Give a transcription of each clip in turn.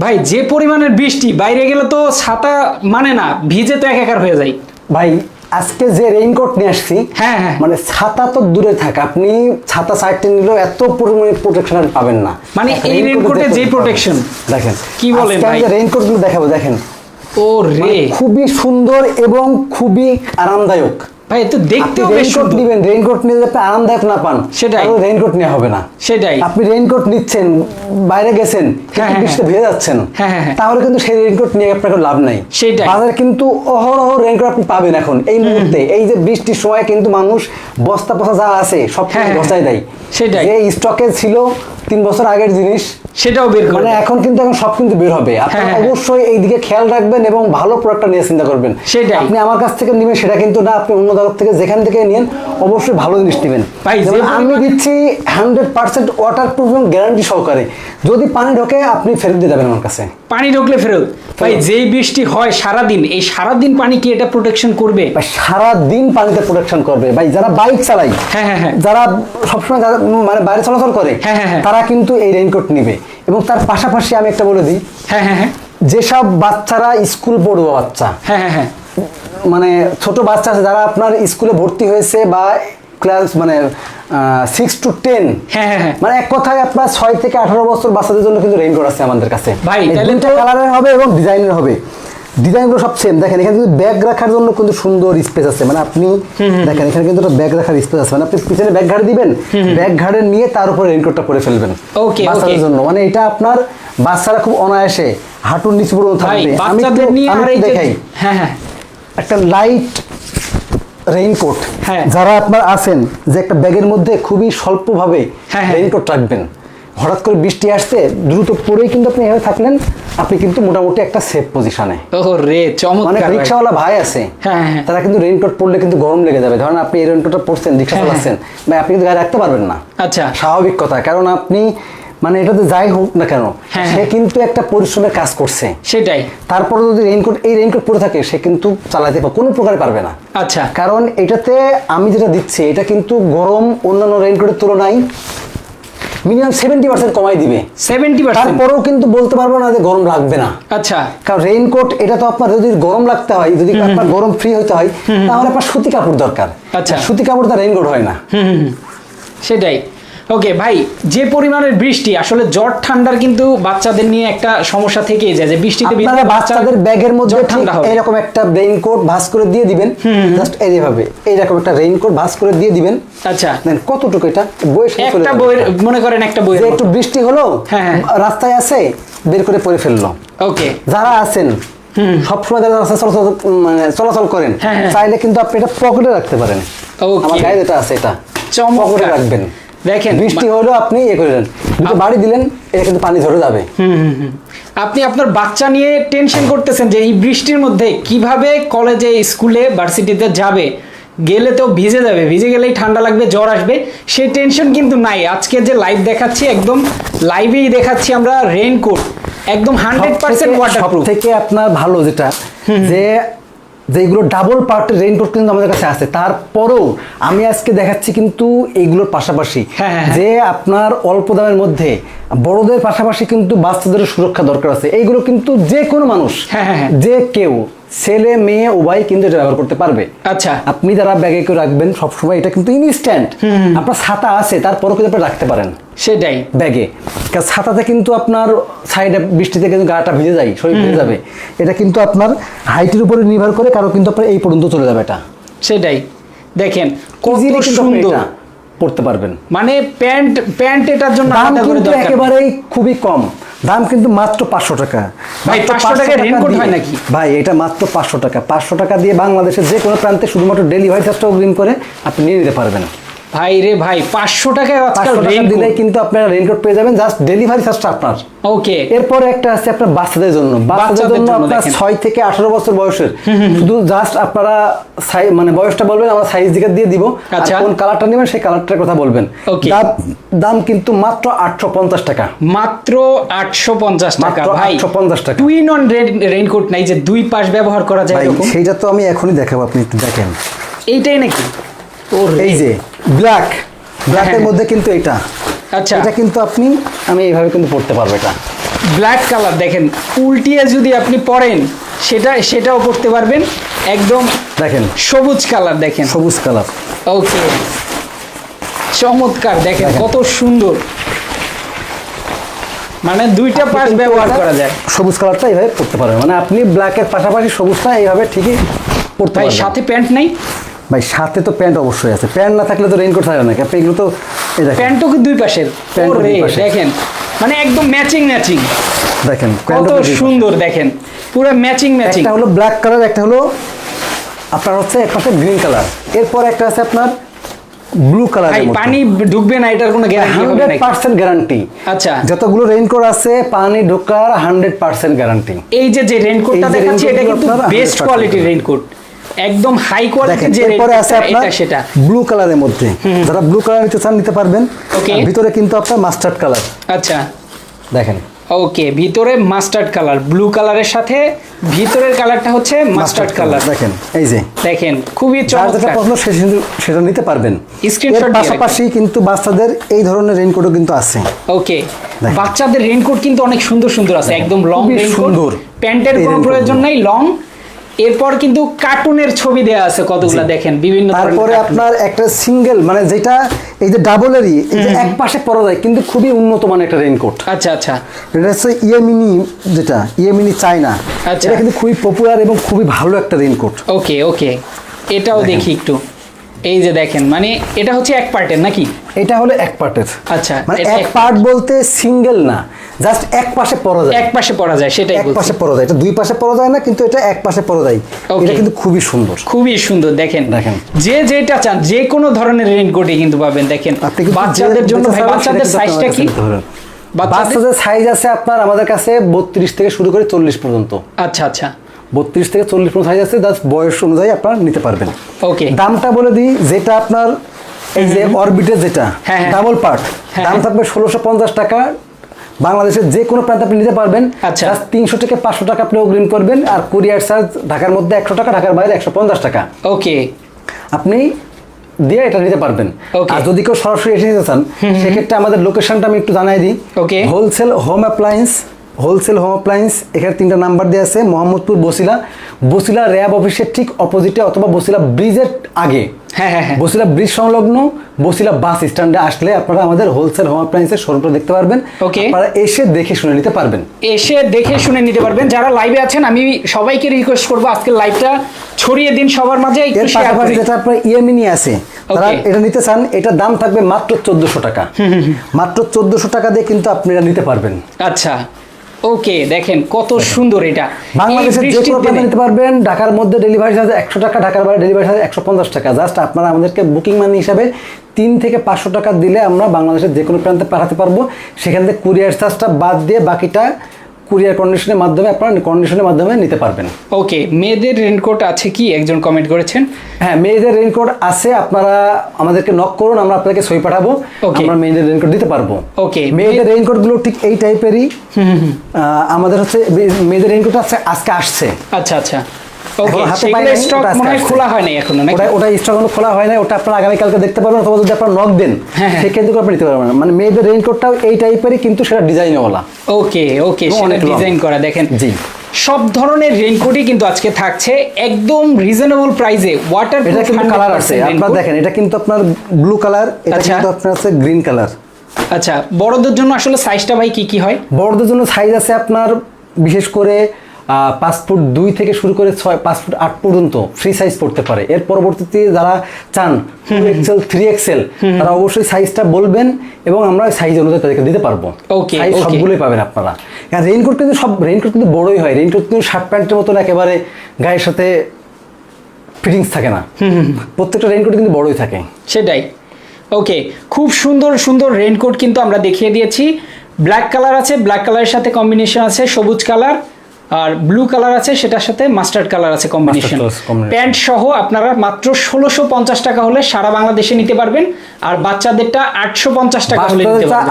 ভাই যে পরিমাণের বৃষ্টি বাইরে গেলে তো ছাতা মানে না ভিজে তো একাকার হয়ে যায় ভাই আজকে যে রেইনকোট নিয়ে আসছি হ্যাঁ, হ্যাঁ। মানে ছাতা তো দূরে থাক আপনি ছাতা সাইডে নিলেও এত পরিমাণে প্রোটেকশন পাবেন না মানে এই raincoat-এ দেখতে যেই পাবেন। protection। দেখেন কি বলেন ভাই? যে raincoat গুলো দেখাবো দেখেন ও রে খুবই সুন্দর এবং খুবই আরামদায়ক ভাই তো দেখতেও রেইনকোট নিবেন রেইনকোট নিলে আপনি আরামদায়ক না পান। সেটাই। রেইনকোট নেওয়া হবে না। সেটাই। আপনি রেইনকোট নিচ্ছেন বাইরে গেছেন হ্যাঁ, হ্যাঁ, বৃষ্টিতে ভিজে যাচ্ছেন হ্যাঁ, হ্যাঁ, হ্যাঁ। তাহলে কিন্তু সেই রেইনকোট নিয়ে আপনার কোনো লাভ নাই। সেটাই। বাজারে কিন্তু অহরহ রেইনকোট আপনি পাবেন এখন এই মুহূর্তে। এই যে বৃষ্টির সময় কিন্তু মানুষ বস্তা পচা যা আছে সব হ্যাঁ, হ্যাঁ, বসাই দেয়। সেটাই। যে স্টকে ছিল তিন বছর আগের জিনিস সেটাও বের করে মানে এখন কিন্তু এখন সব কিন্তু বের হবে আপনি হ্যাঁ, হ্যাঁ। অবশ্যই এই দিকে খেয়াল রাখবেন এবং ভালো প্রোডাক্টটা নিয়ে চিন্তা করবেন সেটাই। আপনি আমার কাছ থেকে নেবেন সেটা কিন্তু না আপনি অন্য জায়গা থেকে যেখান থেকে নিন অবশ্যই ভালো জিনিস নেবেন আমি দিচ্ছি হান্ড্রেড পার্সেন্ট ওয়াটার প্রুফ এবং গ্যারান্টি সহকারে যদি পানি ঢোকে আপনি ফেরত দিয়ে যাবেন আমার কাছে পানি ঢুকলে ফেরত ভাই। যেই বৃষ্টি হয় সারাদিন এই সারাদিন পানি কি এটা প্রোটেকশন করবে ভাই সারা দিন পানিতে প্রোটেকশন করবে ভাই যারা বাইক চালায় হ্যাঁ, হ্যাঁ, হ্যাঁ। যারা সবসময় যারা মানে বাইরে চলাচল করে হ্যাঁ, হ্যাঁ। তারা কিন্তু এই রেইনকোট নিবে এবং তার পাশাপাশি আমি একটা বলে দিই হ্যাঁ হ্যাঁ হ্যাঁ। যেসব বাচ্চারা স্কুল পড়ুয়া বাচ্চা হ্যাঁ হ্যাঁ হ্যাঁ। মানে ছোট বাচ্চা আছে যারা আপনার স্কুলে ভর্তি হয়েছে বা ক্লাস মানে সিক্স টু টেন হ্যাঁ, হ্যাঁ, হ্যাঁ। মানে এক কথায় আপনার ছয় থেকে আঠারো বছর বাচ্চাদের জন্য কিন্তু রেইনকোট আছে আমাদের কাছে। ভাই, কালারের হবে এবং ডিজাইনের হবে। ডিজাইনগুলো সব সেম দেখেন এখানে কিন্তু ব্যাগ রাখার জন্য কিন্তু সুন্দর স্পেস আছে। মানে আপনি দেখেন এখানে কিন্তু একটা ব্যাগ রাখার স্পেস আছে। মানে আপনি পিছনে ব্যাগ ঘাড়ে দিবেন ব্যাগ ঘাড়ে নিয়ে তার উপরে রেইনকোটটা পরে ফেলবেন। Okay, বাচ্চাদের জন্য। মানে এটা আপনার বাচ্চারা খুব অনায়াসে হাঁটুর নিচে পর্যন্ত থাকবে। আমি আমি দেখাই। হ্যাঁ হ্যাঁ। একটা লাইট রেইনকোট হ্যাঁ। যারা আপনার আছেন যে একটা ব্যাগের মধ্যে খুবই স্বল্পভাবে হ্যাঁ, হ্যাঁ। রেইনকোট রাখবেন। হঠাৎ করে বৃষ্টি আসছে দ্রুত পরেই কিন্তু আপনি এভাবে থাকলেন আপনি কিন্তু মোটামুটি একটা সেফ পজিশনে রে মানে চমৎকার। রিক্সাওয়ালা ভাই আছে হ্যাঁ, হ্যাঁ। তারা কিন্তু রেইনকোট পরলে কিন্তু গরম লেগে যাবে। ধরেন আপনি এই রেইনকোটটা পরছেন রিক্সা হ্যাঁ, চালাচ্ছেন ভাই আপনি কিন্তু গায়ে রাখতে পারবেন না। আচ্ছা। স্বাভাবিক কথা কারণ আপনি মানে এটাতে যাই হোক না কেন হ্যাঁ, সে হ্যাঁ। কিন্তু একটা পরিশ্রমের কাজ করছে। সেটাই। তারপরে যদি রেইনকোট এই রেইনকোট পরে থাকে সে কিন্তু চালাতে পারে কোনো প্রকারে পারবে না। আচ্ছা। কারণ এটাতে আমি যেটা দিচ্ছি এটা কিন্তু গরম অন্যান্য রেইনকোটের তুলনায় মিনিমাম সেভেন্টি পার্সেন্ট কমাই দিবে। সেভেন্টি তারপরেও কিন্তু বলতে পারব না যে গরম লাগবে না। আচ্ছা। কারণ রেইনকোট এটা তো আপনার যদি গরম লাগতে হয় যদি আপনার গরম ফ্রি হতে হয় তাহলে আপনার সুতি কাপড় দরকার। আচ্ছা। সুতি কাপড় তো রেইনকোট হয় না। সেটাই। ওকে ভাই যে পরিমাণের বৃষ্টি আসলে জ্বর ঠান্ডার কিন্তু বাচ্চাদের নিয়ে একটা সমস্যা থেকেই যায় যে বৃষ্টিতে আপনারা বাচ্চাদের ব্যাগের মধ্যে ঠান্ডা হবে। এরকম একটা রেইনকোট ভাঁজ করে দিয়ে দিবেন। জাস্ট এইভাবে এইরকম একটা রেইনকোট ভাঁজ করে দিয়ে দিবেন। আচ্ছা। দেন কতটুকু এটা? বয়স একটা বইয়ের মনে করেন একটা বইয়ের একটু বৃষ্টি হলো হ্যাঁ, হ্যাঁ। রাস্তায় আছে বের করে পরে ফেলল। ওকে যারা আছেন সবসময় যারা রাস্তায় চলাচল মানে চলাচল করেন হ্যাঁ, হ্যাঁ। চাইলে কিন্তু আপনি এটা পকেটে রাখতে পারেন। আমার গায়ে যেটা আছে এটা। পকেটে রাখবেন। দেখেন, বৃষ্টি হলেও আপনি ইয়ে করে দেন। দুটো বাড়ি দিলেন এটা কিন্তু পানি ঝরে যাবে। আপনি আপনার বাচ্চা নিয়ে টেনশন করতেছেন যে এই বৃষ্টির মধ্যে কীভাবে কলেজে স্কুলে ভার্সিটিতে যাবে? গেলে তো ভিজে যাবে ভিজে গেলেই ঠান্ডা লাগবে জ্বর আসবে। সেই টেনশন কিন্তু নাই। আজকে যে লাইভ দেখাচ্ছি একদম লাইভেই দেখাচ্ছি আমরা রেইনকোট একদম হান্ড্রেড পার্সেন্ট ওয়াটার থেকে আপনার ভালো যেটা যে যেগুলো ডাবল পার্টের রেইনকোট কিন্তু আমাদের কাছে আছে তারপরেও আমি আজকে দেখাচ্ছি কিন্তু এইগুলোর পাশাপাশি হ্যাঁ, হ্যাঁ, হ্যাঁ। যে আপনার অল্প দামের মধ্যে বড়দের পাশাপাশি কিন্তু বাচ্চাদের সুরক্ষা দরকার আছে এইগুলো কিন্তু যে কোনো মানুষ হ্যাঁ, হ্যাঁ, হ্যাঁ। যে কেউ ছেলে মেয়ে উভয় কিন্তু এটা ব্যবহার করতে পারবে। আচ্ছা। আপনি যারা ব্যাগে করে রাখবেন সবসময় এটা কিন্তু ইনস্ট্যান্ট আপনার ছাতা আছে তারপরও কিন্তু আপনি রাখতে পারেন। সেটাই। ব্যাগে কারণ ছাতাতে কিন্তু আপনার সাইডে বৃষ্টিতে কিন্তু গাটা ভিজে যায় শরীর ভিজে যাবে। এটা কিন্তু আপনার হাইটের উপরে নির্ভর করে কারও কিন্তু আপনার এই পর্যন্ত চলে যাবে এটা। সেটাই। দেখেন সুন্দর। পড়তে পারবেন। মানে প্যান্ট প্যান্ট এটার জন্য একেবারেই খুবই কম। দাম কিন্তু মাত্র পাঁচশো টাকা। ভাই, মাত্র 500 টাকায় টাকা raincoat হয় নাকি? ভাই এটা মাত্র পাঁচশো টাকা। পাঁচশো টাকা দিয়ে বাংলাদেশের যে কোনো প্রান্তে শুধুমাত্র ডেলিভারি চার্জটা অগ্রিম করে আপনি নিয়ে নিতে পারবেন। ভাই রে ভাই পাঁচশো টাকায় আজকাল টাকা কিন্তু আপনারা রেইনকোট পেয়ে যাবেন জাস্ট ডেলিভারি চার্জটা আপনার। ওকে এরপরে একটা আছে আপনার বাচ্চাদের জন্য। বাচ্চাদের জন্য আপনার ছয় থেকে আঠারো বছর বয়সের। শুধু জাস্ট আপনারা সাই- মানে বয়সটা বলবেন আমরা সাইজ দিকে দিয়ে দিব। আচ্ছা। কোন কালারটা নেবেন সেই কালারটার কথা বলবেন. দাম- কিন্তু মাত্র আটশো পঞ্চাশ টাকা। মাত্র আটশো পঞ্চাশ টাকা ভাই। 850 টাকা। টুইন অন রেইনকোট নাই যে দুই পাশ ব্যবহার করা যায় সেইটা তো আমি এখনই দেখাবো আপনি একটু দেখেন। এইটাই নাকি? এই যে ব্ল্যাক ব্ল্যাকের। মধ্যে কিন্তু এটা। আচ্ছা। এটা কিন্তু আপনি আমি এইভাবে কিন্তু পড়তে পারব এটা। ব্ল্যাক কালার দেখেন উল্টিয়ে যদি আপনি পরেন সেটা সেটাও পড়তে পারবেন। একদম দেখেন। সবুজ কালার দেখেন। সবুজ কালার ওকে চমৎকার দেখেন। কত সুন্দর। মানে দুইটা পাশ ব্যবহার করা যায়। সবুজ কালারটা এইভাবে পড়তে পারবেন। মানে আপনি ব্ল্যাকের পাশাপাশি সবুজটা এইভাবে ঠিকই পড়তে পারবেন। সাথে প্যান্ট নাই? ভাই সাথে তো প্যান্ট অবশ্যই আছে। প্যান্ট না থাকলে তো রেইনকোট থাকবে না। আপনি এগুলো তো প্যান্টও কি দুই পাশের? দেখেন। মানে একদম ম্যাচিং ম্যাচিং দেখেন কত। সুন্দর দেখেন। পুরো ম্যাচিং ম্যাচিং একটা হলো ব্ল্যাক কালার একটা হলো আপনার হচ্ছে এক পাশে গ্রিন কালার এরপর একটা আছে আপনার ব্লু কালার পানি ঢুকবে না এটার কোনো গ্যারান্টি হবে হান্ড্রেড নাকি? পার্সেন্ট গ্যারান্টি আচ্ছা। যতগুলো রেইনকোট আছে পানি ঢোকার হান্ড্রেড পার্সেন্ট গ্যারান্টি এই যে যে রেইনকোটটা দেখাচ্ছি এটা কিন্তু বেস্ট 100% কোয়ালিটির রেইনকোট একদম হাই দেখেন কোয়ালিটির যে এরপরে আছে আপনার সেটা। ব্লু কালারের মধ্যে। যারা ব্লু কালার নিতে চান নিতে পারবেন. আর ভিতরে কিন্তু আপনার মাস্টার্ড কালার আচ্ছা। দেখেন। ওকে ভিতরে মাস্টার্ড কালার ব্লু কালারের সাথে ভিতরের কালারটা হচ্ছে মাস্টার্ড কালার দেখেন এই যে। দেখেন খুবই চমৎকার। পছন্দ সেটা নিতে পারবেন। দিয়ে পাশাপাশি কিন্তু বাচ্চাদের এই ধরনের রেইনকোটও কিন্তু আছে। ওকে বাচ্চাদের রেইনকোট কিন্তু অনেক সুন্দর সুন্দর আছে। একদম লং রেইনকোট সুন্দর। প্যান্টের কোনো প্রয়োজন নাই লং এরপর কিন্তু কার্টুনের ছবি দেওয়া আছে কতগুলা দেখেন বিভিন্ন তারপরে আপনার একটা সিঙ্গেল মানে যেটা এই যে ডাবলেরই এই যে এক পাশে পরা যায় কিন্তু খুবই উন্নত মানের একটা রেইনকোট আচ্ছা আচ্ছা। এটা হচ্ছে ইয়েমিনি যেটা ইয়েমিনি চায়না। আচ্ছা। এটা কিন্তু খুবই পপুলার এবং খুবই ভালো একটা রেইনকোট ওকে ওকে। এটাও দেখি একটু। এই যে দেখেন মানে এটা হচ্ছে এক পার্টের নাকি? এটা হলো এক পার্টের আচ্ছা, মানে এক পার্ট বলতে সিঙ্গেল না জাস্ট এক পাশে পরা যায়। এক পাশে পড়া যায় সেটাই এক পাশে পরা যায়। এটা দুই পাশে পরা যায় না কিন্তু এটা এক পাশে পরা যায়। এটা কিন্তু খুবই সুন্দর। খুবই সুন্দর দেখেন। দেখেন। যে যেটা চান যে কোনো ধরনের রেইনকোটই কিন্তু পাবেন দেখেন। বাচ্চাদের জন্য ভাই বাচ্চাদের সাইজটা কি? বাচ্চাদের সাইজ আছে আপনার আমাদের কাছে বত্রিশ থেকে শুরু করে চল্লিশ পর্যন্ত। আচ্ছা আচ্ছা। বত্রিশ থেকে চল্লিশ পর্যন্ত সাইজ আছে জাস্ট বয়স অনুযায়ী আপনারা নিতে পারবেন ওকে দামটা বলে দিই যেটা আপনার এই যে অরবিটের যেটা হ্যাঁ, হ্যাঁ। ডাবল পার্ট হ্যাঁ, দাম হ্যাঁ। থাকবে ষোলোশো পঞ্চাশ টাকা বাংলাদেশের যে কোনো প্রান্তে আপনি নিতে পারবেন আচ্ছা। তিনশো থেকে পাঁচশো টাকা আপনি অগ্রিম করবেন আর কুরিয়ার চার্জ ঢাকার মধ্যে একশো টাকা ঢাকার বাইরে একশো পঞ্চাশ টাকা ওকে আপনি দিয়ে এটা নিতে পারবেন. আর যদি কেউ সরাসরি এসে নিতে চান সেক্ষেত্রে আমাদের লোকেশনটা আমি একটু জানাই দিই Okay. Wholesale home appliance wholesale home appliance এখানে তিনটা নাম্বার দেওয়া আছে মোহাম্মদপুর বসিলা। বসিলা র্যাব অফিসের ঠিক অপোজিটে অথবা বসিলা ব্রিজের আগে। হ্যাঁ হ্যাঁ হ্যাঁ। বসিলা ব্রিজ সংলগ্ন বসিলা বাস স্ট্যান্ডে আসলে আপনারা আমাদের হোলসেল হোম অ্যাপ্লায়েন্সের শোরুমটা দেখতে পারবেন। Okay. আপনারা এসে দেখে শুনে নিতে পারবেন। এসে দেখে শুনে নিতে পারবেন। যারা লাইভে আছেন আমি সবাইকে রিকোয়েস্ট করব আজকে লাইভটা ছড়িয়ে দিন সবার মাঝে এর পাশাপাশি যেটা আপনার ইএমইনি আছে তারা এটা নিতে চান এটা দাম থাকবে মাত্র চোদ্দশো টাকা। মাত্র চোদ্দশো টাকা দিয়ে কিন্তু আপনি এটা নিতে পারবেন। আচ্ছা। ওকে দেখেন কত সুন্দর এটা। বাংলাদেশের যে কোনো প্রান্তে নিতে পারবেন ঢাকার মধ্যে ডেলিভারি চার্জ একশো টাকা ঢাকার বাইরে ডেলিভারি চার্জ একশো পঞ্চাশ টাকা। জাস্ট আপনারা আমাদেরকে বুকিং মানি হিসাবে তিন থেকে পাঁচশো টাকা দিলে আমরা বাংলাদেশের যে কোনো প্রান্তে পাঠাতে পারব। সেখান থেকে কুরিয়ার চার্জটা বাদ দিয়ে বাকিটা কুরিয়ার কন্ডিশনের মাধ্যমে আপনারা কন্ডিশনের মাধ্যমে নিতে পারবেন। ওকে মেয়েদের রেনকোট আছে কি? একজন কমেন্ট করেছেন। হ্যাঁ মেয়েদের রেনকোট আছে আপনারা আমাদেরকে নক করুন আমরা আপনাকে সই পাঠাবো. আমরা মেয়েদের রেনকোট দিতে পারব। ওকে মেয়েদের রেনকোটগুলো ঠিক এই টাইপেরই আমাদের হচ্ছে মেয়েদের রেনকোট আছে আজকে আসছে। আচ্ছা আচ্ছা। খোলা হয় নাই এখনও ওটা ওটা স্টক খোলা হয় ওটা আপনারা আগামীকালকে দেখতে পারবেন অথবা যদি আপনারা নক দেন হ্যাঁ, হ্যাঁ। সেক্ষেত্রে আপনি নিতে পারবেন মানে মেয়েদের রেইনকোটটাও এই টাইপেরই কিন্তু সেটা ডিজাইনওয়ালা ওকে ওকে সেটা ডিজাইন করা দেখেন। জি। সব ধরনের রেইনকোটই কিন্তু আজকে থাকছে একদম রিজনেবল প্রাইসে ওয়াটার এটা কিন্তু কালার আছে। আপনারা দেখেন এটা কিন্তু আপনার ব্লু কালার এটা আচ্ছা। কিন্তু আপনার আছে গ্রিন কালার আচ্ছা বড়দের জন্য আসলে সাইজটা ভাই কি কি হয়? বড়দের জন্য সাইজ আছে আপনার বিশেষ করে পাঁচ ফুট দুই থেকে শুরু করে ছয় পাঁচ ফুট আট পর্যন্ত ফ্রি সাইজ পড়তে পারে। এর পরবর্তীতে যারা চান টু এক্সেল থ্রি এক্সেল তারা অবশ্যই সাইজটা বলবেন এবং আমরা সাইজ অনুযায়ী তাদেরকে দিতে পারব। সাইজ সবগুলোই পাবেন আপনারা। কারণ রেইনকোট কিন্তু সব রেইনকোট কিন্তু বড়ই হয়। রেইনকোট কিন্তু শার্ট প্যান্টের মতন একেবারে গায়ের সাথে ফিটিংস থাকে না। প্রত্যেকটা রেইনকোট কিন্তু বড়ই থাকে। সেটাই। ওকে খুব সুন্দর সুন্দর রেইনকোট কিন্তু আমরা দেখিয়ে দিয়েছি। ব্ল্যাক কালার আছে ব্ল্যাক কালারের সাথে কম্বিনেশন আছে সবুজ কালার আর ব্লু কালার আছে সেটার সাথে মাস্টার্ড কালার আছে কম্বিনেশন। প্যান্ট সহ আপনারা মাত্র ষোলোশো পঞ্চাশ টাকা হলে সারা বাংলাদেশে নিতে পারবেন আর বাচ্চাদেরটা আটশো পঞ্চাশ টাকা হলে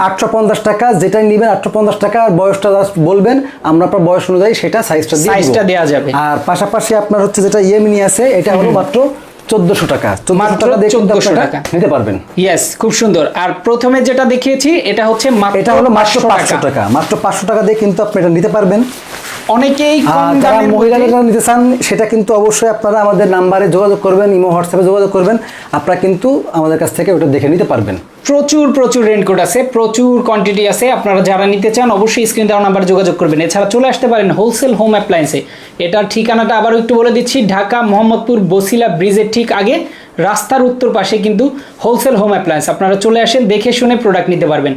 আটশো পঞ্চাশ টাকা যেটাই নেবেন আটশো পঞ্চাশ টাকা আর বয়সটা বলবেন আমরা আপনার বয়স অনুযায়ী সেটা সাইজটা সাইজটা দেওয়া যাবে। আর পাশাপাশি আপনার হচ্ছে যেটা ইয়েমিনি আছে এটা হলো মাত্র চোদ্দশো টাকা। চোদ্দশো মাত্র টাকা দিয়ে কিন্তু 1400 আপনারা টাকা। নিতে পারবেন। ইয়েস খুব সুন্দর। আর প্রথমে যেটা দেখিয়েছি এটা হচ্ছে এটা হলো মাত্র 500 পাঁচশো টাকা। মাত্র পাঁচশো টাকা দিয়ে কিন্তু আপনি এটা নিতে পারবেন। অনেকেই যারা মহিলারা নিতে চান সেটা কিন্তু অবশ্যই আপনারা আমাদের নাম্বারে যোগাযোগ করবেন ইমো হোয়াটসঅ্যাপে যোগাযোগ করবেন। আপনারা কিন্তু আমাদের কাছ থেকে ওটা দেখে নিতে পারবেন। প্রচুর প্রচুর রেনকোট আছে প্রচুর কোয়ান্টিটি আছে। আপনারা যারা নিতে চান অবশ্যই স্ক্রিন দেওয়া নাম্বার যোগাযোগ করবেন। এছাড়া চলে আসতে পারেন হোলসেল হোম অ্যাপ্লায়েন্সে এটার ঠিকানাটা আবারও একটু বলে দিচ্ছি ঢাকা মোহাম্মদপুর বসিলা ব্রিজের ঠিক আগে। রাস্তার উত্তর পাশে কিন্তু হোলসেল হোম অ্যাপ্লায়েন্স আপনারা চলে আসেন দেখে শুনে প্রোডাক্ট নিতে পারবেন।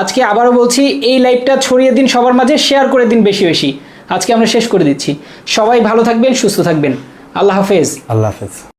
আজকে আবারও বলছি এই লাইভটা ছড়িয়ে দিন সবার মাঝে শেয়ার করে দিন বেশি বেশি। আজকে আমরা শেষ করে দিচ্ছি। সবাই ভালো থাকবেন সুস্থ থাকবেন। আল্লাহ হাফেজ। আল্লাহ হাফেজ।